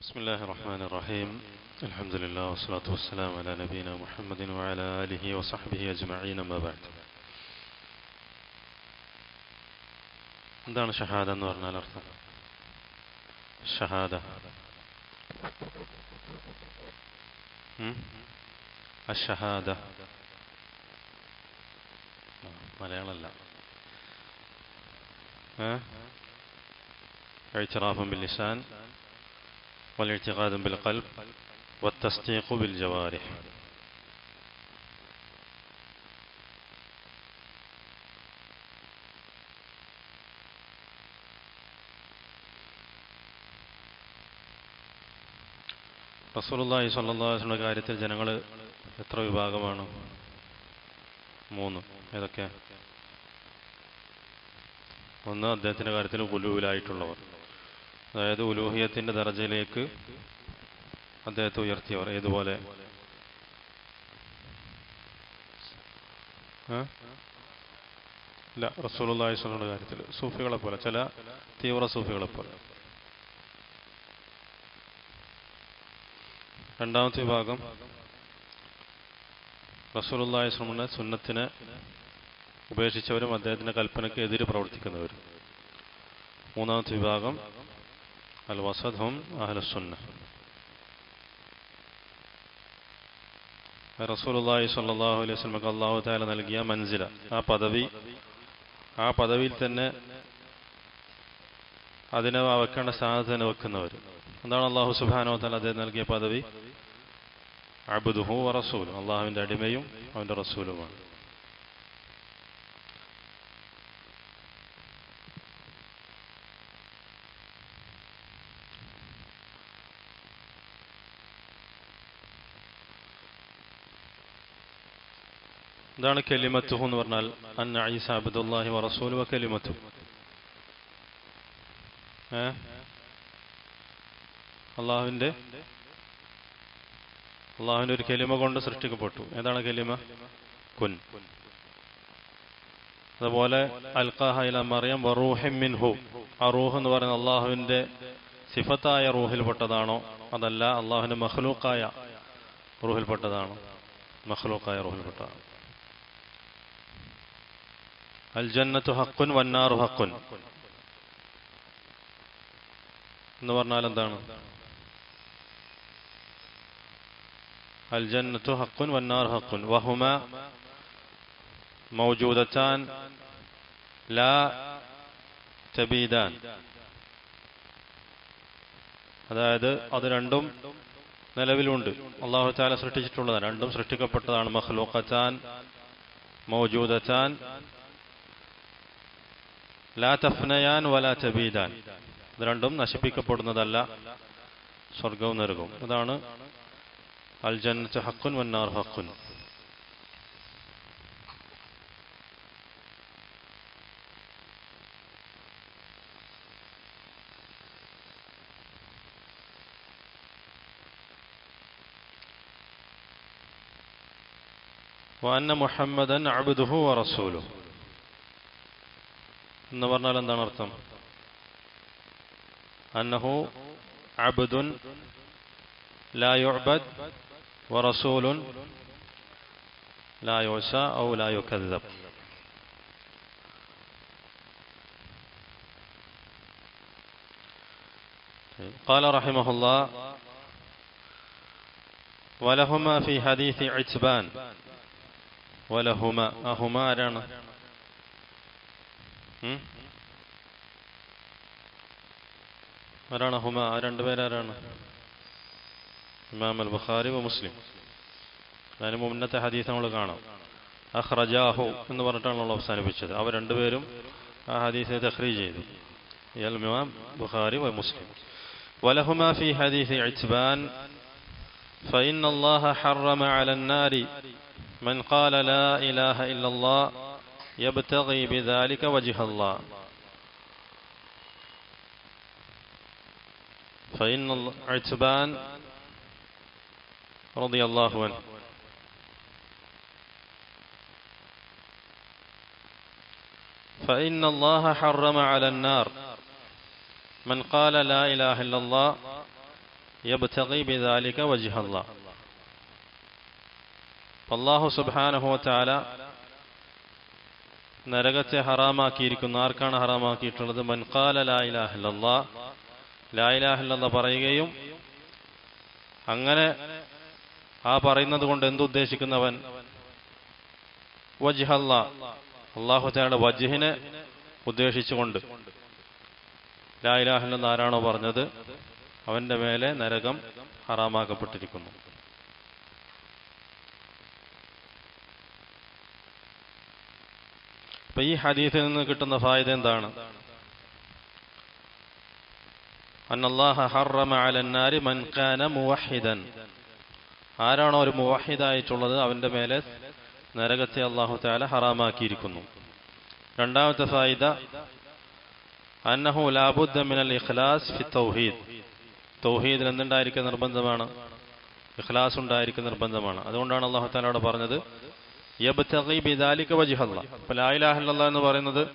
بسم الله الرحمن الرحيم الحمد لله والصلاة والسلام على نبينا محمد وعلى آله وصحبه أجمعين ما بعد എന്താണ് ഷഹാദ എന്ന് പറഞ്ഞാൽ അർത്ഥം ഷഹാദ ഉം? അഷഹാദ ആ, മലയാളമല്ല اعتراف باللسان والاعتقاد بالقلب والتصديق بالجوارح റസൂലുള്ളാഹി സ്വല്ലല്ലാഹു അലൈഹി വസല്ലമയുടെ കാര്യത്തിൽ ജനങ്ങൾ എത്ര വിഭാഗമാണ് മൂന്ന് ഏതൊക്കെ ഒന്ന് അദ്ദേഹത്തിന്റെ കാര്യത്തിൽ ഉലൂലായിട്ടുള്ളവർ അതായത് ഉലൂഹിയത്തിന്റെ ദർജയിലേക്ക് അദ്ദേഹത്തെ ഉയർത്തിയവർ. ഏതുപോലെ? ഇല്ല റസൂലുള്ളാഹി സ്വല്ലല്ലാഹുടെ കാര്യത്തിൽ സൂഫികളെ പോലെ ചില തീവ്ര സൂഫികളെ പോലെ. രണ്ടാമത്തെ വിഭാഗം റസൂലുള്ളാഹി സ്വലമിന്റെ സുന്നത്തിനെ ഉപേക്ഷിച്ചവരും അദ്ദേഹത്തിന്റെ കൽപ്പനയ്ക്ക് എതിര് പ്രവർത്തിക്കുന്നവരും. മൂന്നാമത്തെ വിഭാഗം അൽ വസദും അഹ്ലസുന്ന റസൂലുള്ളാഹി സ്വല്ലല്ലാഹു അലൈഹി വസല്ലമക്ക് അല്ലാഹു തആല നൽകിയ മൻസില. ആ പദവി ആ പദവിയിൽ തന്നെ അതിനെ വെക്കേണ്ട സ്ഥാനത്ത് തന്നെ വെക്കുന്നവർ എന്താണ് അള്ളാഹു സുബ്ഹാനഹു തആല അദ്ദേഹം നൽകിയ പദവി. അബ്ദുഹു റസൂൽ അള്ളാഹുവിന്റെ അടിമയും അവന്റെ റസൂലുമാണ്. എന്താണ് കെലിമത്തുഹു എന്ന് പറഞ്ഞാൽ അന്ന ഈസ അബ്ദുല്ലാഹി വ റസൂലു വ കെലിമത്തു. ഏ? അള്ളാഹുവിന്റെ അള്ളാഹുവിന്റെ ഒരു കെലിമ കൊണ്ട് സൃഷ്ടിക്കപ്പെട്ടു. ഏതാണ് കെലിമ? കുൻ. അതുപോലെ അൽഖാഹ ഇല മറിയം വറൂഹിം മിൻഹു. ആ റൂഹ് എന്ന് പറയുന്നത് അള്ളാഹുവിന്റെ സിഫത്തായ റൂഹിൽപ്പെട്ടതാണോ അതല്ല അള്ളാഹുവിന്റെ മഹ്ലൂക്കായ റൂഹിൽപ്പെട്ടതാണോ മഹ്ലൂക്കായ റൂഹിൽപ്പെട്ടതാണ് അൽ ജന്നത്തു ഹക്കുൻ വന്നാറു ഹക്കുൻ എന്ന് പറഞ്ഞാൽ എന്താണ് അൽ ജന്നത്തു ഹക്കുൻ വന്നാറു ഹക്കുൻ വഹുമ മൗജൂദത്താൻ ലാ തബീദാൻ അതായത് അത് രണ്ടും നിലവിലുണ്ട് അള്ളാഹു താല സൃഷ്ടിച്ചിട്ടുള്ളതാണ് രണ്ടും സൃഷ്ടിക്കപ്പെട്ടതാണ് മഖ്ലൂഖത്താൻ മൗജൂദത്താൻ ലാ തഫ്നയാൻ വലാ തബീദാൻ ഇത് രണ്ടും നശിപ്പിക്കപ്പെടുന്നതല്ല സ്വർഗവും നരകവും അതാണ് അൽ ജന്നത്ത് ഹക്കുൻ വന്നാർ ഹക്കുൻ وأن محمدا عبده ورسوله എന്ന് പറഞ്ഞാൽ എന്താണ് അർത്ഥം അന്നഹു അബുദുൻ ലായുഅബദ് വറസൂലുൻ ലായോശ ഔ ലായോ കല്ലബ് قال رحمه الله ولهما في حديث عتبان ولهما أهما رنا ആരാണ് ഹുമ ആ രണ്ടുപേരാരാണ് ഇമാം അൽ ബുഖാരി വ മുസ്ലിം അതിന് മുന്നത്തെ ഹദീസ് നമ്മൾ കാണാം അഹ്റജാഹു എന്ന് പറഞ്ഞിട്ടാണ് നമ്മൾ അവസാനിപ്പിച്ചത് അവർ രണ്ടുപേരും ആ ഹദീസിനെ തഖ്രീജ് ചെയ്തു ഇയാൾ ഇമാം ബുഖാരി വ മുസ്ലിം ولهما في حديث عتبان فإن الله حرم على النار من قال لا إله إلا الله يبتغي بذلك وجه الله. فإن عتبان رضي الله عنه. فإن الله حرم على النار. من قال لا إله إلا الله يبتغي بذلك وجه الله. فالله سبحانه وتعالى നരകത്തെ ഹറാമാക്കിയിരിക്കുന്നു. ആർക്കാണ് ഹറാമാക്കിയിട്ടുള്ളത്? മൻകാല ലാ ഇലാഹ ലാ ഇലാഹ പറയുകയും അങ്ങനെ ആ പറയുന്നത് കൊണ്ട് എന്തുദ്ദേശിക്കുന്നവൻ വജ്ഹല്ല അള്ളാഹു തആലയുടെ വജ്ഹിനെ ഉദ്ദേശിച്ചുകൊണ്ട്. ലാ ഇലാഹ ഇല്ലല്ലാ ആരാണോ പറഞ്ഞത്? അവന്റെ മേലെ നരകം ഹറാമാക്കപ്പെട്ടിരിക്കുന്നു. അപ്പൊ ഈ ഹദീസിൽ നിന്ന് കിട്ടുന്ന ഫായത എന്താണ്? ആരാണോ ഒരു മുവാഹിദായിട്ടുള്ളത് അവന്റെ മേലെ നരകത്തെ അള്ളാഹു താല ഹറാമാക്കിയിരിക്കുന്നു. രണ്ടാമത്തെ ഫായിദ അന്നഹു ലാബുദ്ദ മിനൽ ഇഖ്ലാസ് തൗഹീദിൽ നിർബന്ധമാണ്? ഇഖ്ലാസ് ഉണ്ടായിരിക്കുക നിർബന്ധമാണ്. അതുകൊണ്ടാണ് അള്ളാഹു താല അവിടെ പറഞ്ഞത് എന്ന് പറയുന്നത്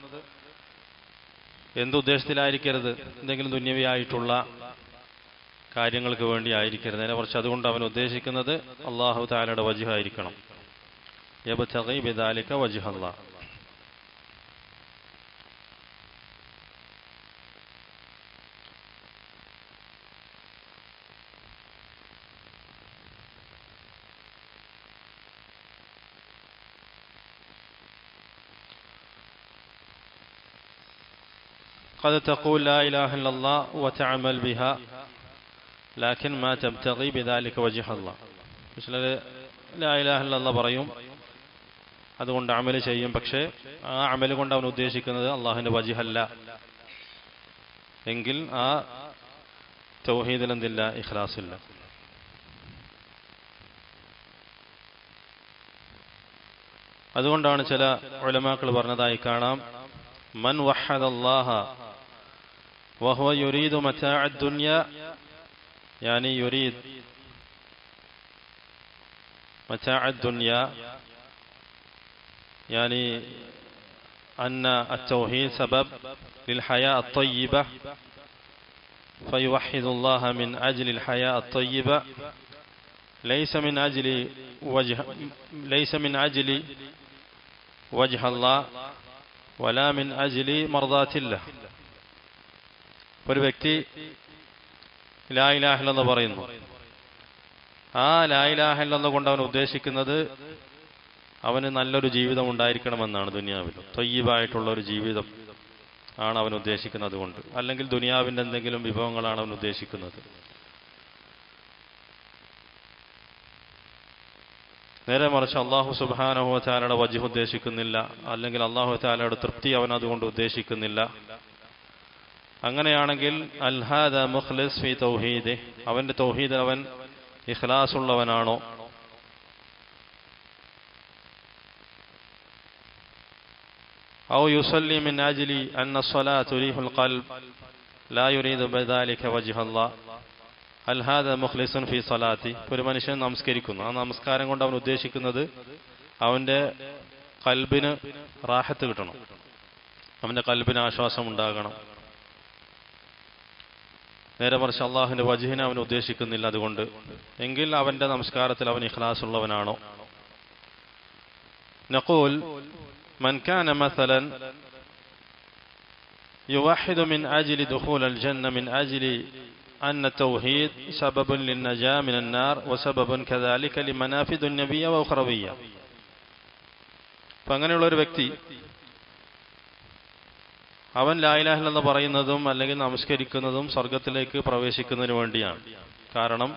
എന്തുദ്ദേശത്തിലായിരിക്കരുത് എന്തെങ്കിലും ദുന്യവിയായിട്ടുള്ള കാര്യങ്ങൾക്ക് വേണ്ടി ആയിരിക്കരുത്. അതിനെ കുറിച്ച് അതുകൊണ്ട് അവൻ ഉദ്ദേശിക്കുന്നത് അള്ളാഹു താലയുടെ വജ്ഹായിരിക്കണം യബ്തഗി ബിദാലിക വജ്ഹല്ല قد تقول لا إله إلا الله وتعمل بها لكن ما تبتغي بذلك وجه الله ചിലർ ലാ ഇലാഹ ഇല്ലല്ലാഹ് പറയും അതുകൊണ്ട് അമല് ചെയ്യും പക്ഷേ ആ അമല് കൊണ്ട് അവൻ ഉദ്ദേശിക്കുന്നത് അള്ളാഹുവിന്റെ വജിഹല്ല എങ്കിൽ ആ തൗഹീദിൽ എന്തില്ല ഇഖ്ലാസില്ല അതുകൊണ്ടാണ് ചില ഉലമാക്കൾ പറഞ്ഞതായി കാണാം മൻ വഹദ അല്ലാഹ وهو يريد متاع الدنيا يعني يريد متاع الدنيا يعني أن التوحيد سبب للحياة الطيبة فيوحد الله من أجل الحياة الطيبة. ليس من أجل وجه ليس من أجل وجه الله ولا من أجل مرضات الله. ഒരു വ്യക്തി ലായിലാഹില്ലെന്ന് പറയുന്നു. ആ ലായിലാഹില്ലെന്ന് കൊണ്ട് അവൻ ഉദ്ദേശിക്കുന്നത് അവന് നല്ലൊരു ജീവിതം ഉണ്ടായിരിക്കണമെന്നാണ് ദുനിയാവിൽ. തൊയ്യബായിട്ടുള്ള ഒരു ജീവിതം ആണ് അവൻ ഉദ്ദേശിക്കുന്നത് കൊണ്ട്. അല്ലെങ്കിൽ ദുനിയാവിന്റെ എന്തെങ്കിലും വിഭവങ്ങളാണ് അവൻ ഉദ്ദേശിക്കുന്നത്. നേരെ മറിച്ച് അള്ളാഹു സുബാനഹു താലയുടെ വജുഹ് ഉദ്ദേശിക്കുന്നില്ല. അല്ലെങ്കിൽ അള്ളാഹു താലയുടെ തൃപ്തി അവൻ അതുകൊണ്ട് ഉദ്ദേശിക്കുന്നില്ല. അങ്ങനെയാണെങ്കിൽ അൽഹാദ മുഖ്ലിസ് ഫി തൗഹീദ്. അവന്റെ തൗഹീദ് അവൻ ഇഖ്ലാസ് ഉള്ളവനാണോ ഔ യുസല്ലി മിൻ ആജിലി അന്ന സ്വലാത്ത് ഉരീഹുൽ ഖൽബ്. ലാ യുരീദു ബദാലിക വജ്ഹല്ലാ. അൽഹാദ മുഖ്ലിസുൻ ഫി സ്വലാത്തി. ഒരു മനുഷ്യൻ നമസ്കരിക്കുന്നു. ആ നമസ്കാരം കൊണ്ട് അവൻ ഉദ്ദേശിക്കുന്നത് അവന്റെ കൽബിന് റാഹത്ത് കിട്ടണം. അവന്റെ കൽബിന് ആശ്വാസം ഉണ്ടാകണം നേരെ മറിച്ച് അള്ളാഹുവിന്റെ വജുഹിനെ അവൻ ഉദ്ദേശിക്കുന്നില്ല അതുകൊണ്ട് എങ്കിൽ അവന്റെ നമസ്കാരത്തിൽ അവൻ ഇഖ്ലാസ് ഉള്ളവനാണോ നഖൂൽ من كان مثلا يوحد من أجل دخول الجنة من أجل أن التوحيد سبب للنجاة من النار وسبب كذلك لمنافذ النبي وأخروية فأنغني ഒരു വ്യക്തി അവൻ ലായിലാഹിലെന്ന് പറയുന്നതും അല്ലെങ്കിൽ നമസ്കരിക്കുന്നതും സ്വർഗത്തിലേക്ക് പ്രവേശിക്കുന്നതിന് വേണ്ടിയാണ്. കാരണം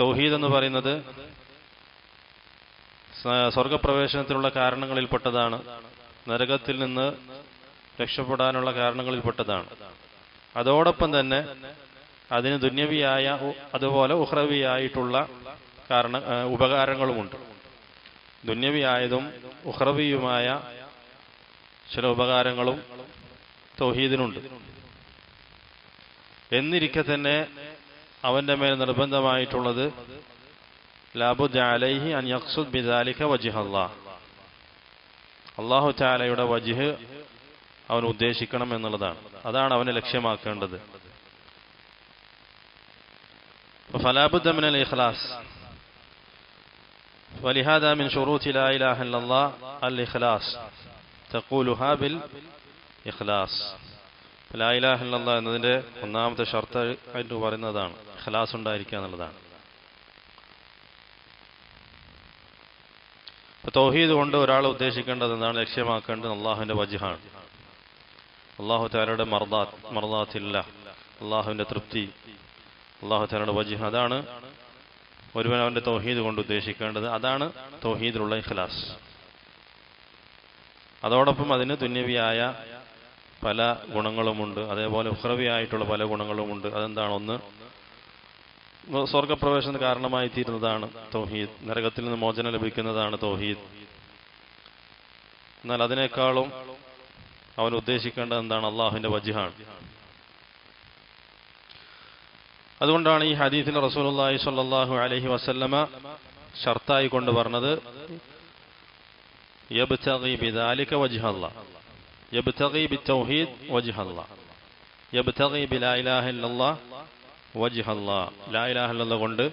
തൗഹീദ് എന്ന് പറയുന്നത് സ്വർഗപ്രവേശനത്തിനുള്ള കാരണങ്ങളിൽപ്പെട്ടതാണ്. നരകത്തിൽ നിന്ന് രക്ഷപ്പെടാനുള്ള കാരണങ്ങളിൽപ്പെട്ടതാണ്. അതോടൊപ്പം തന്നെ അതിന് ദുന്യവിയായ അതുപോലെ ഉഹ്രവിയായിട്ടുള്ള കാരണ ഉപകാരങ്ങളുമുണ്ട്. ദുന്യവിയായതും ഉഹ്രവിയുമായ ചില ഉപകാരങ്ങളും തൗഹീദിനുണ്ട്. എന്നിരിക്കെ തന്നെ അവന്റെ മേൽ നിർബന്ധമായിട്ടുള്ളത് ലാബുദ് അലൈഹി അൻ യക്സുദ് ബിദാലിക അള്ളാഹു ചാലയുടെ വജിഹ് അവൻ ഉദ്ദേശിക്കണം എന്നുള്ളതാണ്. അതാണ് അവനെ ലക്ഷ്യമാക്കേണ്ടത്. ഫലാബുദ്ദമിൻ ഇഖ്ലാസ്. വലിഹാദ അൽ ഇഖ്ലാസ്. തക്കൂലുഹ ബിൽ ഇഖ്ലാസ്. ലാ ഇലാഹ ഇല്ലല്ലാഹ് എന്നതിന്റെ ഒന്നാമത്തെ ഷർത്ത് ആയിട്ട് പറയുന്നതാണ്. ഇഖ്ലാസ് ഉണ്ടായിരിക്കുക എന്നുള്ളതാണ്. തൗഹീദ് കൊണ്ട് ഒരാൾ ഉദ്ദേശിക്കേണ്ടത് എന്താണ്? ലക്ഷ്യമാക്കേണ്ടത് അള്ളാഹുവിന്റെ വജിഹാണ്. അള്ളാഹു താരയുടെ മർദാ മർദാത്തില്ല. അള്ളാഹുവിന്റെ തൃപ്തി അള്ളാഹു താരയുടെ വജിഹ അതാണ് ഒരുവൻ അവന്റെ തൗഹീദ് കൊണ്ട് ഉദ്ദേശിക്കേണ്ടത്. അതാണ് തൗഹീദിലുള്ള ഇഖ്ലാസ്. അതോടൊപ്പം അതിന് തുന്യവിയായ പല ഗുണങ്ങളുമുണ്ട്. അതേപോലെ ഉഹ്രവിയായിട്ടുള്ള പല ഗുണങ്ങളുമുണ്ട്. അതെന്താണ്? ഒന്ന് സ്വർഗപ്രവേശന കാരണമായി തീരുന്നതാണ് തൗഹീദ്. നരകത്തിൽ നിന്ന് മോചനം ലഭിക്കുന്നതാണ് തൗഹീദ്. എന്നാൽ അതിനേക്കാളും അവൻ ഉദ്ദേശിക്കേണ്ടത് എന്താണ്? അള്ളാഹുവിന്റെ വജിഹാണ്. അതുകൊണ്ടാണ് ഈ ഹദീഫിൽ റസൂൽ അള്ളാഹി സ്വല്ലല്ലാഹു അലഹി വസല്ലമ ഷർത്തായി കൊണ്ട് പറഞ്ഞത് യബ്തഗി ബിദാലിക വജ്ഹല്ലാ യബ്തഗി ബിത്തൗഹീദ് വജ്ഹല്ലാ യബ്തഗി ബിലാ ഇലാഹ ഇല്ലല്ലാഹ് വജ്ഹല്ലാ ലാ ഇലാഹ ഇല്ലല്ലാഹ് കൊണ്ട്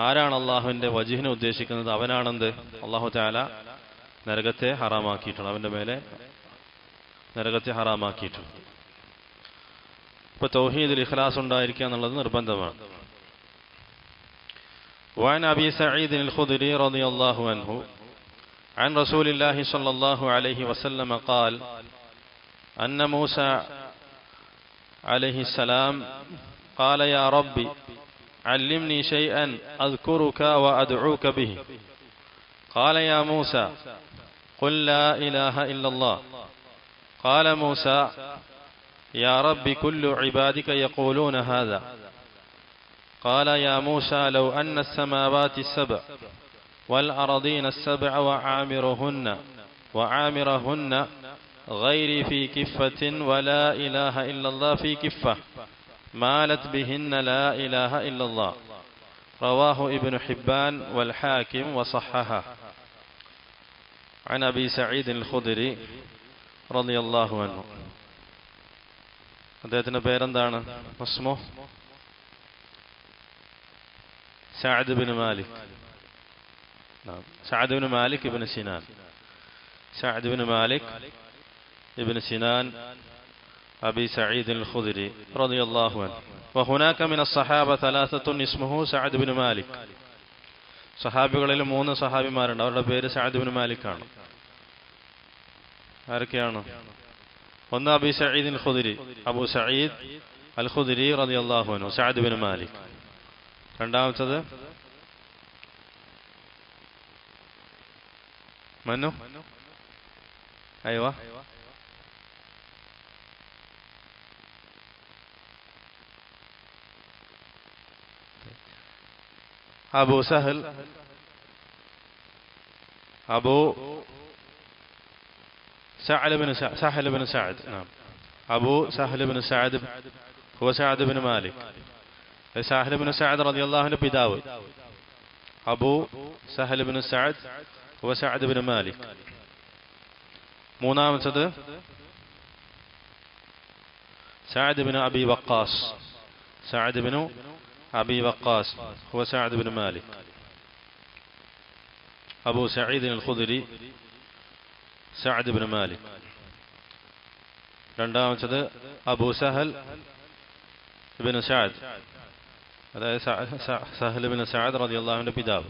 ആരാണ് അള്ളാഹുവിന്റെ വജിഹിനെ ഉദ്ദേശിക്കുന്നത് അവനാണെന്ത് അള്ളാഹു താല നരകത്തെ ഹറാമാക്കിയിട്ടുണ്ട് അവന്റെ മേലെ നരകത്തെ ഹറാമാക്കിയിട്ടുണ്ട് ഇപ്പൊ തൗഹീദിൽ ഇഖ്ലാസ് ഉണ്ടായിരിക്കുക എന്നുള്ളത് നിർബന്ധമാണ് وعن أبي سعيد الخدري رضي الله عنه عن رسول الله صلى الله عليه وسلم قال أن موسى عليه السلام قال يا ربي علمني شيئا أذكرك وأدعوك به. قال يا موسى قل لا إله إلا الله. قال موسى يا رب كل عبادك يقولون هذا. قال يا موسى لو أن السماوات السبع والأرضين السبع وعامرهن وعامرهن غيري في كفة ولا إله إلا الله في كفة مالت بهن لا إله إلا الله رواه ابن حبان والحاكم وصححه عن أبي سعيد الخدري رضي الله عنه അദ്ദേഹത്തിന്റെ പേരെന്താണ് മസ്മോ Saad bin Malik Saad bin Malik ibn Sinan Saad bin Malik ibn Sinan أبي سعيد الخدري رضي الله عنه وهناك من الصحابة ثلاثة اسمه سعد بن مالك സഹാബികളിൽ മൂന്ന് സഹാബിമാരുണ്ട് അവരുടെ പേര് സഅദ് ബിൻ മാലിക് ആണ് ആരൊക്കെയാണ് ഒന്ന് അബി സഈദ് അൽ ഖുദരി അബു സഈദ് അൽ ഖുദരി റളിയല്ലാഹു അൻഹു സഅദ് ബിൻ മാലിക് രണ്ടാമത്തത് منو؟ أيوة. أبو سهل. أبو سعد بن سعد سهل بن سعد. نعم. أبو سهل بن سعد. هو سعد بن مالك. سهل بن سعد رضي الله عنه بداود. أبو سهل بن سعد. هو سعد بن مالك മൂന്നാമത്തത് سعد بن أبي وقاص سعد بن أبي وقاص هو سعد بن مالك أبو سعيد الخدري سعد بن مالك രണ്ടാമത്തത് അബൂ സഹൽ ബിൻ സഅദ് അതായത് സഹൽ ബിൻ സഅദ് റളിയല്ലാഹുവിന്റെ പിതാവ്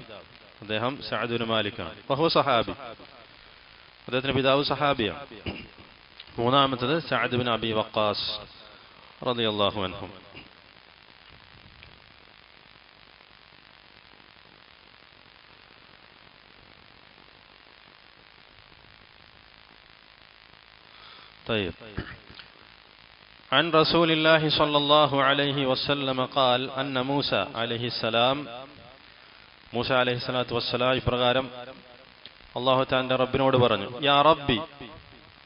അദ്ദേഹം സഅദ് ബിൻ മാലിക്കാണ് ബഹു സഹാബി അദ്ദേഹത്തിന്റെ പിതാവ് സഹാബിയാണ് മൂന്നാമത്തത് സഅദ് ബിൻ അബി വക്കാസ് റളിയല്ലാഹു അൻഹു طيب عن رسول الله صلى الله عليه وسلم قال أن موسى عليه السلام മൂസ അലഹി സ്വലാത്തു വസ്സലാം ഇപ്രകാരം അള്ളാഹു താന്റെ റബ്ബിനോട് പറഞ്ഞു യാ റബ്ബി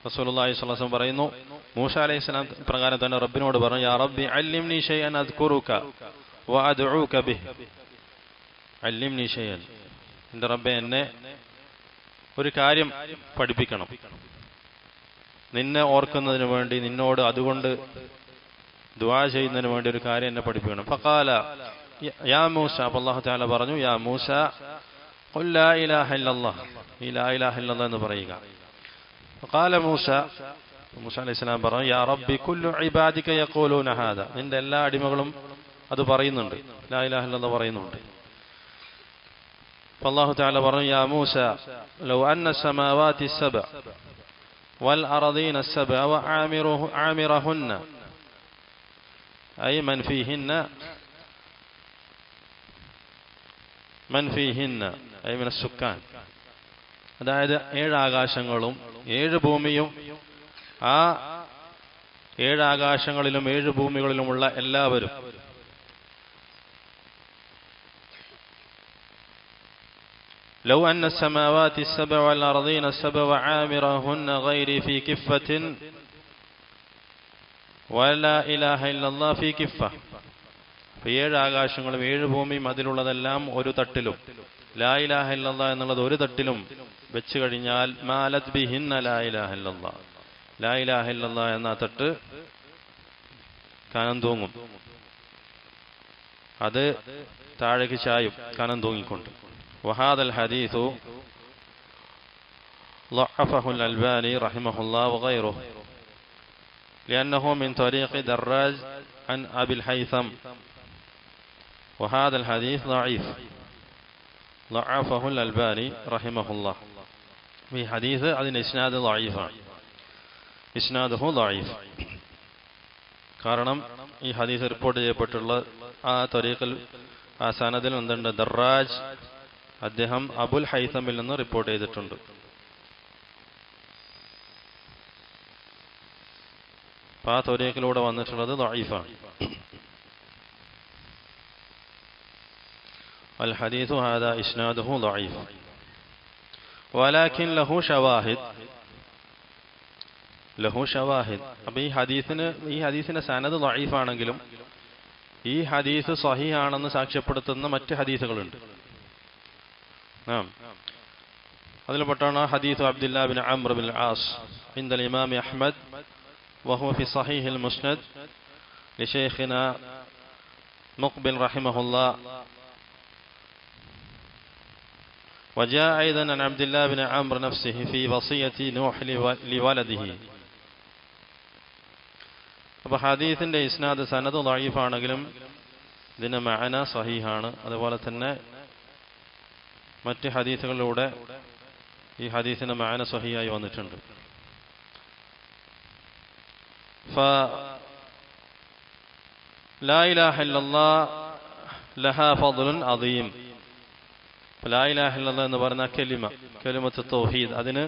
റസൂലുള്ളാഹി സ്വലാസം പറയുന്നു മൂസ അലൈഹി സ്വലാം പ്രകാരം തന്നെ റബ്ബിനോട് പറഞ്ഞു യാ റബ്ബി അല്ലിംനി ഷെയ്യൻ അദ്കുറുക കുറുക്ക ബിഹ്. അല്ലിംനി ഷെയ്യൻ എന്റെ റബ്ബെ എന്നെ ഒരു കാര്യം പഠിപ്പിക്കണം. നിന്നെ ഓർക്കുന്നതിന് വേണ്ടി നിന്നോട് അതുകൊണ്ട് ദുആ ചെയ്യുന്നതിന് വേണ്ടി ഒരു കാര്യം എന്നെ പഠിപ്പിക്കണം. ഫഖാല യാ മൂസ അപ്പോൾ അള്ളാഹു താല പറഞ്ഞു യാ മൂസ ഖുൽ ലാ ഇലാഹ ഇല്ലല്ലാഹ് ഈ ലാ ഇലാഹ ഇല്ലല്ലാഹ് എന്ന് പറയുക قال موسى മൂസ അലൈഹി സ്വലാം പറഞ്ഞു യാ റബ്ബി കുല്ലു ഇബാദിക യഖൂലൂന ഹാദ നിന്റെ എല്ലാ അടിമകളും അത് പറയുന്നുണ്ട് ലാ ഇലാഹ ഇല്ലല്ലാഹ് പറയുന്നുണ്ട് فالله تعالى പറഞ്ഞു يا موسى لو أن السماوات السبع والأرضين السبع وعامره عامرهن أي من فيهن മൻഫിഹിന്ന ഐമിന സുക്കാൻ അതായത് ഏഴ് ആകാശങ്ങളും ഏഴ് ഭൂമിയും. ആ ഏഴ് ആകാശങ്ങളിലും ഏഴ് ഭൂമികളിലുമുള്ള എല്ലാവരും لو അന്ന السماوات السبع വൽ السبع സബ വ ആമിറഹുന്ന ഗൈരി ഫീ കിഫ്ഫത്തിൻ. വലാ ഇലാഹ ഇല്ലല്ലാഹ് ഫീ ഏഴ് ആകാശങ്ങളും ഏഴ് ഭൂമിയും അതിലുള്ളതെല്ലാം ഒരു തട്ടിലും ലാ ഇലാഹ ഇല്ലല്ലാ എന്നുള്ളത് ഒരു തട്ടിലും വെച്ച് കഴിഞ്ഞാൽ മാലത് ബിഹിന്ന ലാ ഇലാഹ ഇല്ലല്ലാ ലാ ഇലാഹ ഇല്ലല്ലാ എന്ന ആ തട്ട് കനം തൂങ്ങും അത് താഴേക്ക് ചായും കനം തൂങ്ങിക്കൊണ്ട് وهذا الحديث ضعفه الألباني رحمه الله وغيره لأنه من طريق دراج عن أبي الحيثم وهذا الحديث ضعيف. ضعفه الألباني رحمه الله. في حديث അതിന് ഇസ്നാദ് ضعيفാണ് ഇസ്നാദഹു ضعيف. കാരണം ഈ ഹദീസ് റിപ്പോർട്ട് ചെയ്യപ്പെട്ടുള്ള ആ ത്വരീഖിൽ ആ സനദിൽ എന്തുണ്ട് ദർറാജ് അദ്ദേഹം അബുൽ ഹൈസമിൽ നിന്ന് റിപ്പോർട്ട് ചെയ്തിട്ടുണ്ട്. അപ്പൊ ആ ത്വരീഖിലൂടെ വന്നിട്ടുള്ളത് ضعيفാണ് الحديث هذا إسناده ضعيف ولكن له شواهد ലഹു ഷവാഹിദ് അപ്പൊ ഈ ഹദീസിന് ഈ ഹദീസിന്റെ സനത് ദഈഫാണെങ്കിലും ഈ ഹദീസ് സഹിയാണെന്ന് സാക്ഷ്യപ്പെടുത്തുന്ന മറ്റ് ഹദീസുകളുണ്ട് نعم هذا بطانا حديث عبد الله بن عمرو بن العاص عند الإمام أحمد وهو في صحيح المسند لشيخنا مقبل رحمه الله وجاء أيضا عن عبد الله بن عمرو نفسه في وصية نوح لولده അപ്പോൾ ഹദീസിന്റെ ഇസ്നാദ് സനത് ദഈഫാണെങ്കിലും ഇതിന്റെ മഅന സഹീഹാണ് അതുപോലെ തന്നെ മറ്റ് ഹദീസുകളിലൂടെ ഈ ഹദീസിന്റെ മാന സഹിയായി വന്നിട്ടുണ്ട് ലാ ഇലാഹ ഇല്ലല്ലാഹ് ലഹാ ഫദ്ലുൻ അദീം ലാ ഇലാഹ ഇല്ലല്ലാഹ് എന്ന് പറയുന്ന കെലിമ കെലിമത്ത് തൗഹീദ് അതിന്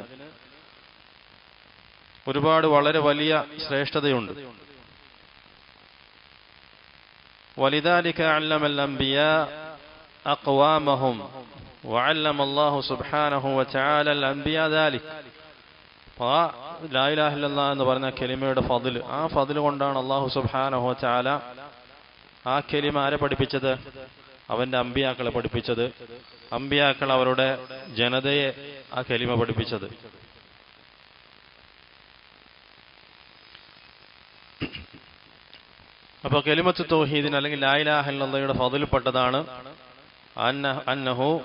ഒരുപാട് വളരെ വലിയ ശ്രേഷ്ഠതയുണ്ട് ولذلك علم الأنبياء أقوامهم وعلم الله سبحانه وتعالى الأنبياء ذلك ആ ലായിലാഹില്ല എന്ന് പറഞ്ഞ കെലിമയുടെ ഫതിൽ ആ ഫതിൽ കൊണ്ടാണ് അള്ളാഹു സുബാനഹു ചാല ആ കെലിമ ആരെ പഠിപ്പിച്ചത് അവന്റെ അമ്പിയാക്കളെ പഠിപ്പിച്ചത്. അമ്പിയാക്കൾ അവരുടെ ജനതയെ ആ കലിമ പഠിപ്പിച്ചത്. അപ്പൊ കെലിമത്ത് തോഹീദിന് അല്ലെങ്കിൽ ലായിലാഹില്ലയുടെ ഫതിൽപ്പെട്ടതാണ്. അന്നഹു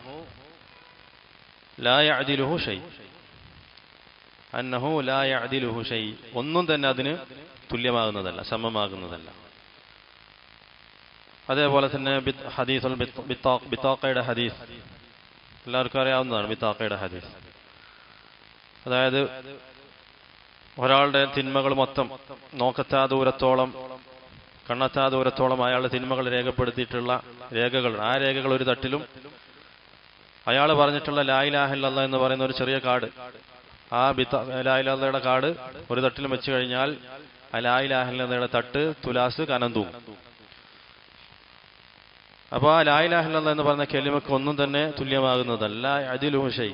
അന്നഹു ഒന്നും തന്നെ അതിന് തുല്യമാകുന്നതല്ല സമമാകുന്നതല്ല. അതേപോലെ തന്നെ ഹദീസുൽ ബിത്താക്കയുടെ ഹദീസ്. എല്ലാവർക്കും അറിയാവുന്നതാണ് ബിത്താക്കയുടെ ഹദീസ്. അതായത് ഒരാളുടെ തിന്മകൾ മൊത്തം നോക്കത്താ ദൂരത്തോളം കണ്ണത്താ ദൂരത്തോളം അയാളുടെ തിന്മകൾ രേഖപ്പെടുത്തിയിട്ടുള്ള രേഖകൾ ആ രേഖകൾ ഒരു തട്ടിലും അയാൾ പറഞ്ഞിട്ടുള്ള ലായിലാഹില്ല എന്ന് പറയുന്ന ഒരു ചെറിയ കാർഡ് ആ ബിത്ത ലായിലാഹയുടെ കാർഡ് ഒരു തട്ടിലും വെച്ച് കഴിഞ്ഞാൽ ആ ലായിലാഹില്ലയുടെ തട്ട് തുലാസ് കനം തൂങ്ങും അപ്പൊ ആ ലായിലാഹില്ല എന്ന് പറഞ്ഞ കെലിമക്ക് ഒന്നും തന്നെ തുല്യമാകുന്നതല്ല അതിലുഷൈ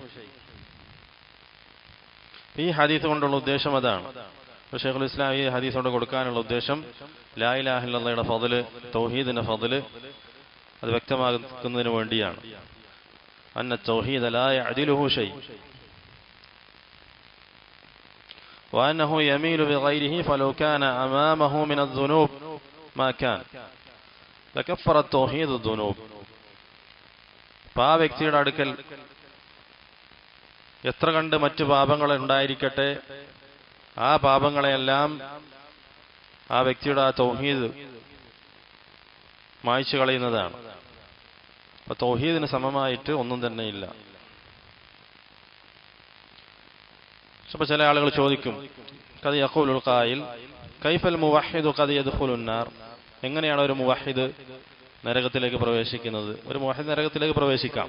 ഈ ഹദീസ് കൊണ്ടുള്ള ഉദ്ദേശം അതാണ് ഷെയ്ഖുൽ ഇസ്ലാം ഈ ഹദീസ് കൊണ്ട് കൊടുക്കാനുള്ള ഉദ്ദേശം ലായിലാഹില്ലയുടെ ഫതില് തൗഹീദിന്റെ ഫതില് അത് വ്യക്തമാക്കുന്നതിന് വേണ്ടിയാണ് അന്ന തൗഹീദ് ലാ യഅദിലുഹു ഷൈ وأنه يميل بغيره فلو كان أمامه من الذنوب ما كان ആ വ്യക്തിയുടെ അടുക്കൽ എത്ര കണ്ട് മറ്റു പാപങ്ങൾ ഉണ്ടായിരിക്കട്ടെ ആ പാപങ്ങളെയെല്ലാം ആ വ്യക്തിയുടെ ആ തൗഹീദ് മായ്ച്ചു കളയുന്നതാണ്. അപ്പൊ തൗഹീദിന് സമമായിട്ട് ഒന്നും തന്നെ ഇല്ല. അപ്പൊ ചില ആളുകൾ ചോദിക്കും കഥ യഖൂലുൽ ഖായിൽ കൈഫൽ മുവഹിദു കഥ യദ്ഖുലുന്നാർ എങ്ങനെയാണ് ഒരു മുവഹിദ് നരകത്തിലേക്ക് പ്രവേശിക്കുന്നത് ഒരു മുവഹിദ് നരകത്തിലേക്ക് പ്രവേശിക്കാം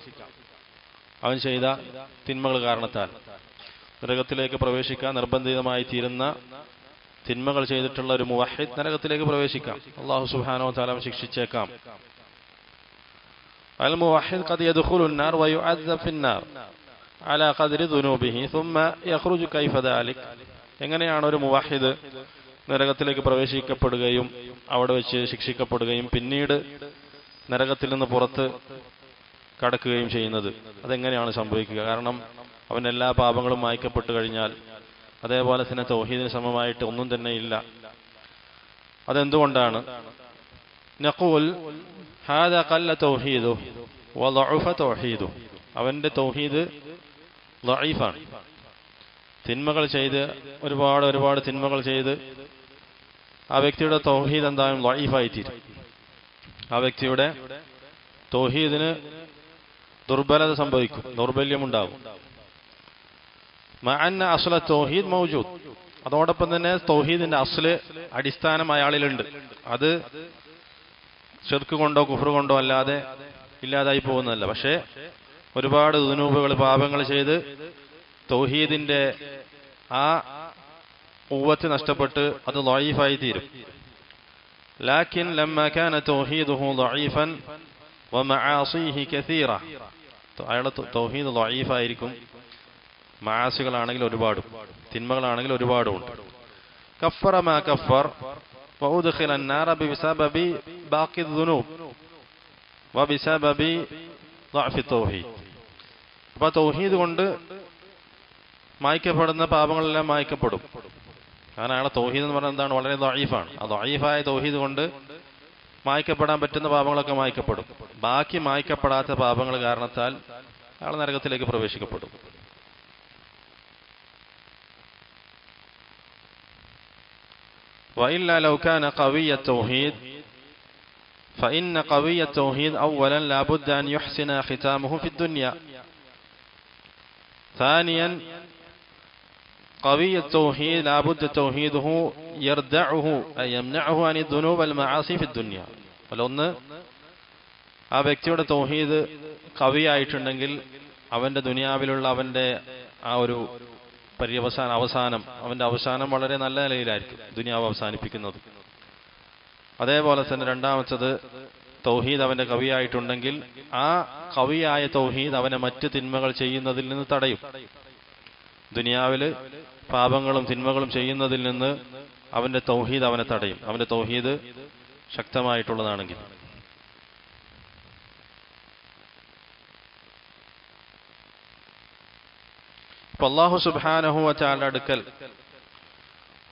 അവൻ ചെയ്ത തിന്മകൾ കാരണത്താൽ നരകത്തിലേക്ക് പ്രവേശിക്കാൻ നിർബന്ധിതമായി തീരുന്ന തിന്മകൾ ചെയ്തിട്ടുള്ള ഒരു മുവഹിദ് നരകത്തിലേക്ക് പ്രവേശിക്കാം അള്ളാഹു സുബ്ഹാനഹു വതആല ശിക്ഷിച്ചേക്കാം അൽ മുവഹിദ് ഖദ് യദ്ഖുലു النار ويعذب في النار على قدر ذنوبه ثم يخرج كيف ذلك എങ്ങനെയാണ് ഒരു മുവഹിദ് നരകത്തിലേക്ക് പ്രവേശിക്കപ്പെടുകയും അവിടെ വെച്ച് ശിക്ഷിക്കപ്പെടുകയും പിന്നീട് നരകത്തിൽ നിന്ന് പുറത്ത് കടക്കുകയും ചെയ്യുന്നത്. അതെങ്ങനെയാണ് സംഭവിക്കുക? കാരണം അവൻ എല്ലാ പാപങ്ങളും മായ്ക്കപ്പെട്ടു കഴിഞ്ഞാൽ അതേപോലെ തന്നെ തൗഹീദിന് സമമായിട്ട് ഒന്നും തന്നെ ഇല്ല. അതെന്തുകൊണ്ടാണ്? നഖൂൽ ഹാദ ഖല്ല തൗഹീദു വളഉഫ തൗഹീദു. അവന്റെ തൗഹീദ് ളഈഫാണ് തിന്മകൾ ചെയ്ത് ഒരുപാട് ഒരുപാട് തിന്മകൾ ചെയ്ത് ആ വ്യക്തിയുടെ തൗഹീദ് എന്തായാലും ളഈഫായി തീരും ആ വ്യക്തിയുടെ തൗഹീദിന് ദുർബലത സംഭവിക്കും ദൗർബല്യമുണ്ടാകും. മഅന്ന അസ്ല തൗഹീദ് മൗജൂദ്. അതോടൊപ്പം തന്നെ തൗഹീദിന്റെ അസ്ല് അടിസ്ഥാനം അയാളിലുണ്ട്. അത് ചെറുക്ക് കൊണ്ടോ കുഫർ കൊണ്ടോ അല്ലാതെ ഇല്ലാതായി പോകുന്നതല്ല. പക്ഷേ ഒരുപാട് ദുനൂപുകൾ പാപങ്ങൾ ചെയ്ത് തൗഹീദിന്റെ ആ ഊവത്ത് നഷ്ടപ്പെട്ട് അത് ലൊയീഫായി തീരും ലാക്കിൻ ലമ്മ കാന തൗഹീദുഹു ضعيفا ومعاصيه كثيرة അയാളുടെ തൗഹീദ് ലൊയീഫായിരിക്കും മാസികളാണെങ്കിൽ ഒരുപാടും തിന്മകളാണെങ്കിൽ ഒരുപാടും ഉണ്ട് കഫറ മാ കഫർ وأدخل النار بسبب باقي الذنوب وبسبب ضعف التوحيد അപ്പൊ തൗഹീദ് കൊണ്ട് മായ്ക്കപ്പെടുന്ന പാപങ്ങളെല്ലാം മായ്ക്കപ്പെടും കാരണം അയാളെ തൗഹീദ് എന്ന് പറയുന്നത് എന്താണ് വളരെ ദൈഫാണ് ആ ദൈഫായ തൗഹീദ് കൊണ്ട് മായ്ക്കപ്പെടാൻ പറ്റുന്ന പാപങ്ങളൊക്കെ മായ്ക്കപ്പെടും ബാക്കി മായ്ക്കപ്പെടാത്ത പാപങ്ങൾ കാരണത്താൽ അയാൾ നരകത്തിലേക്ക് പ്രവേശിക്കപ്പെടും وإلا لو كان قوي التوحيد فإن قوي التوحيد أولا لا بد أن يحسن ختامه في الدنيا ثانيا قوي التوحيد لابد توحيده يردعه أي يمنعه عن الذنوب والمعاصي في الدنيا. ولو ആ വ്യക്തിയുടെ തൗഹീദ് കവിയായിട്ടുണ്ടെങ്കിൽ അവന്റെ ദുനിയാവിലുള്ള അവന്റെ ആ ഒരു പര്യവസാന അവസാനം അവന്റെ അവസാനം വളരെ നല്ല നിലയിലായിരിക്കും ദുനിയാവ് അവസാനിപ്പിക്കുന്നത്. അതേപോലെ തന്നെ രണ്ടാമത്തത് തൗഹീദ് അവന്റെ കവിയായിട്ടുണ്ടെങ്കിൽ ആ കവിയായ തൗഹീദ് അവനെ മറ്റ് തിന്മകൾ ചെയ്യുന്നതിൽ നിന്ന് തടയും. ദുനിയാവിൽ പാപങ്ങളും തിന്മകളും ചെയ്യുന്നതിൽ നിന്ന് അവന്റെ തൗഹീദ് അവനെ തടയും. അവന്റെ തൗഹീദ് ശക്തമായിട്ടുള്ളതാണെങ്കിൽ. അള്ളാഹു സുബാനഹുവാല അടുക്കൽ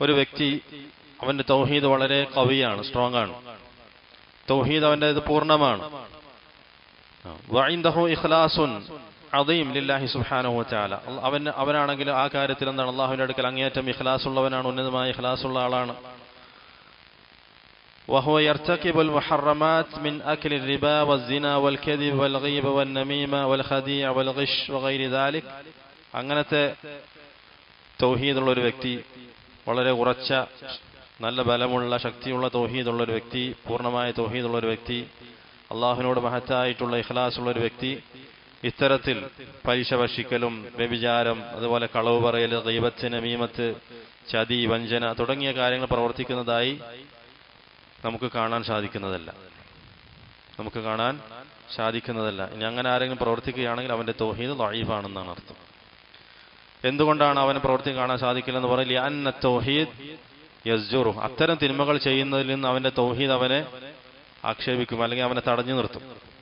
ഒരു വ്യക്തി അവന്റെ തൗഹീദ് വളരെ കവിയാണ് സ്ട്രോങ് ആണ് തൗഹീദ് അവന്റെ ഇത് പൂർണമാണ്. അദീം ലില്ലാഹി സുബ്ഹാനഹു വതആല അവൻ അവനാണെങ്കിൽ ആ കാര്യത്തിൽ എന്താണ് അള്ളാഹുവിന്റെ അടുക്കൽ അങ്ങേയറ്റം ഇഖ്ലാസ് ഉള്ളവനാണ് ഉന്നതമായ ഇഖ്ലാസ് ഉള്ള ആളാണ് وهو يرتكب المحرمات من أكل الربا والزنا والكذب والغيب والنميمة والخديع والغش وغير ذلك അങ്ങനത്തെ തൗഹീദുള്ള ഒരു വ്യക്തി വളരെ ഉറച്ച നല്ല ബലമുള്ള ശക്തിയുള്ള തൗഹീദുള്ള ഒരു വ്യക്തി പൂർണ്ണമായ തൗഹീദുള്ള ഒരു വ്യക്തി അള്ളാഹുവിനോട് മഹത്തായിട്ടുള്ള ഇഖ്ലാസുള്ള ഒരു വ്യക്തി ഇത്തരത്തിൽ പലിശ ഭക്ഷിക്കലും വ്യഭിചാരം അതുപോലെ കളവ് പറയൽ ദൈവത്തിന് നമീമത്ത് ചതി വഞ്ചന തുടങ്ങിയ കാര്യങ്ങൾ പ്രവർത്തിക്കുന്നതായി നമുക്ക് കാണാൻ സാധിക്കുന്നതല്ല. നമുക്ക് കാണാൻ സാധിക്കുന്നതല്ല. ഇനി അങ്ങനെ ആരെങ്കിലും പ്രവർത്തിക്കുകയാണെങ്കിൽ അവന്റെ തോഹീദ് ലൈഫാണെന്നാണ് അർത്ഥം. എന്തുകൊണ്ടാണ് അവന് പ്രവർത്തി കാണാൻ സാധിക്കില്ലെന്ന് പറയുന്നത് അന്ന തൗഹീദ് യസ്ജുറു. അത്തരം തിന്മകൾ ചെയ്യുന്നതിൽ നിന്ന് അവന്റെ തോഹീദ് അവനെ ആക്ഷേപിക്കും അല്ലെങ്കിൽ അവനെ തടഞ്ഞു നിർത്തും.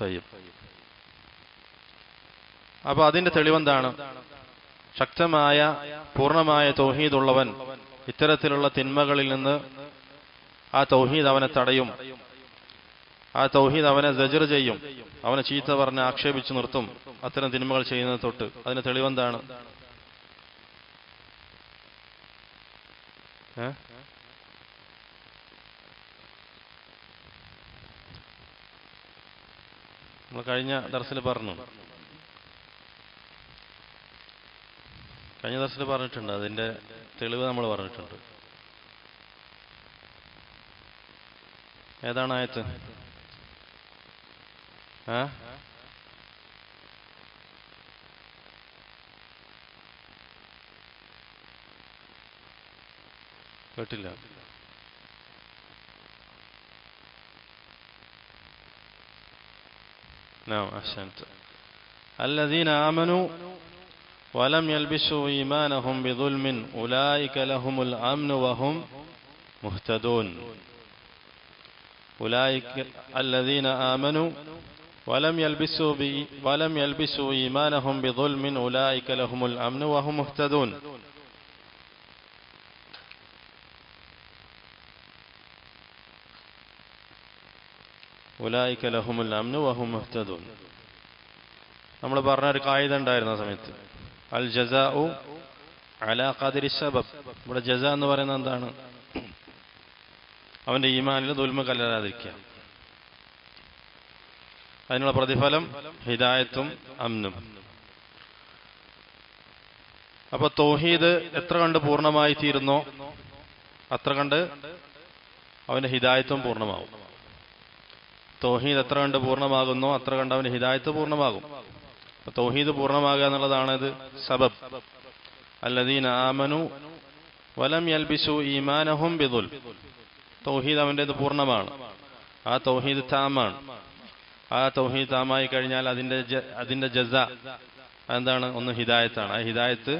തയ്യം അപ്പൊ അതിന്റെ തെളിവെന്താണ്? ശക്തമായ പൂർണമായ തൗഹീദുള്ളവൻ ഇത്തരത്തിലുള്ള തിന്മകളിൽ നിന്ന് ആ തൗഹീദ് അവനെ തടയും. ആ തൗഹീദ് അവനെ ജജർ ചെയ്യും. അവനെ ചീത്ത പറഞ്ഞ് ആക്ഷേപിച്ചു നിർത്തും. അത്തരം തിന്മകൾ ചെയ്യുന്നത് തൊട്ട്. അതിന് തെളിവെന്താണ്? ഏ? നമ്മൾ കഴിഞ്ഞ ദർസിൽ പറഞ്ഞു. കഴിഞ്ഞ ദർസിൽ പറഞ്ഞിട്ടുണ്ട്. അതിന്റെ തെളിവ് നമ്മൾ പറഞ്ഞിട്ടുണ്ട്. ഏതാണ് ആയത്ത്? ആ കേട്ടില്ല. نعم أحسنت. الذين آمنوا ولم يلبسوا إيمانهم بظلم أولئك لهم الأمن وهم مهتدون. أولئك الذين آمنوا ولم يلبسوا ولم يلبسوا إيمانهم بظلم أولئك لهم الأمن وهم مهتدون. ഉലായിക്ക ലഹുമുൽ അംനു നമ്മൾ പറഞ്ഞ ഒരു കായിക ഉണ്ടായിരുന്ന സമയത്ത്. അൽ ജസാഉ അലാ ഖദരി സബബ് ഇവിടെ ജസ എന്ന് പറയുന്നത് എന്താണ്? അവന്റെ ഈമാനിൽ ദുൽമ കലരാതിരിക്കുക. അതിനുള്ള പ്രതിഫലം ഹിദായത്തും അമ്നും അപ്പൊ തോഹീദ് എത്ര കണ്ട് പൂർണമായി തീരുന്നോ അത്ര കണ്ട് അവന്റെ ഹിദായത്തും പൂർണമാവും. തൗഹീദ് എത്ര കണ്ട് പൂർണമാകുന്നോ അത്ര കണ്ട് അവന് ഹിദായത്ത് പൂർണമാകും. അപ്പൊ തൗഹീദ് പൂർണമാകുക എന്നുള്ളതാണ് ഇത് സബബ്. അല്ലദീന ആമനു വലം യൽബിസു ഈമാനഹും ബിദുൽ. തൗഹീദ് അവന്റെത് പൂർണമാണ്. ആ തൗഹീദ് താമാണ്. ആ തൗഹീദ് താമായി കഴിഞ്ഞാൽ അതിന്റെ അതിന്റെ ജസ എന്താണ്? ഒന്ന് ഹിദായത്താണ്. ആ ഹിദായത്ത്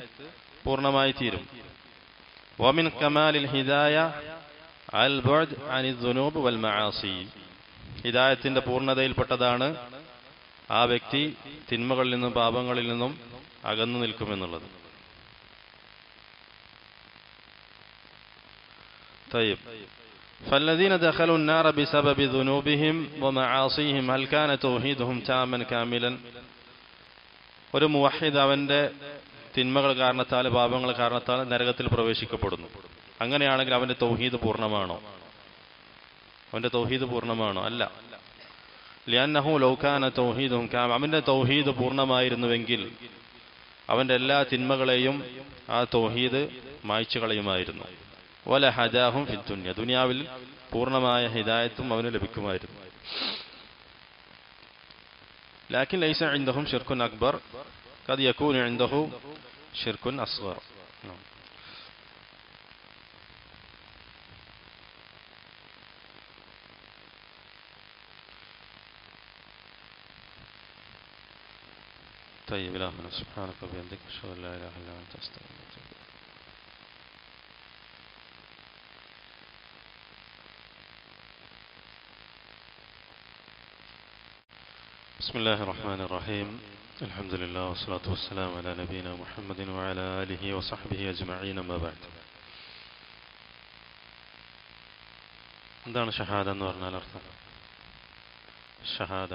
പൂർണമായി തീരും. വമിൻ കമാലിൽ ഹിദായ അൽ ബുഅദ് അനി ദുനൂബ് വൽ മആസി. ഹിദായത്തിന്റെ പൂർണ്ണതയിൽപ്പെട്ടതാണ് ആ വ്യക്തി തിന്മകളിൽ നിന്നും പാപങ്ങളിൽ നിന്നും അകന്നു നിൽക്കുമെന്നുള്ളത് طيب فالذين دخلوا النار بسبب ذنوبهم ومعاصيهم هل كان توحيدهم تاما كاملا ഒരു മുവഹിദ് അവന്റെ തിന്മകൾ കാരണത്താൽ പാപങ്ങൾ കാരണത്താൽ നരകത്തിൽ പ്രവേശിക്കപ്പെടുന്നു അങ്ങനെയാണെങ്കിൽ അവന്റെ തൗഹീദ് പൂർണ്ണമാണോ അവന്റെ തൗഹീദ് പൂർണമാണോ? അല്ല. ലിയാന്നഹു ലൗഖാന തൗഹീദും അവന്റെ തൗഹീദ് പൂർണമായിരുന്നുവെങ്കിൽ അവന്റെ എല്ലാ തിന്മകളെയും ആ തൗഹീദ് മായ്ച്ചു കളയുമായിരുന്നു വല ഹജാഹും ഫിദ്ദുന്യ ദുനിയാവിൽ പൂർണമായ ഹിദായത്തും അവന് ലഭിക്കുമായിരുന്നു. ലാക്കിൻ ലൈസ ഇൻദഹും ഷിർഖുൻ അക്ബർ. കത് യക്കൂൻ ഇൻദഹു ഷിർഖുൻ അസ്വർ. طيب إلهنا سبحانك وبحمدك أشهد أن لا إله إلا أنت أستغفرك وأتوب إليك. بسم الله الرحمن الرحيم الحمد لله والصلاة والسلام على نبينا محمد وعلى آله وصحبه أجمعين أما بعد എന്താണ് ഷഹാദ എന്ന് പറഞ്ഞാൽ അർത്ഥം ഷഹാദ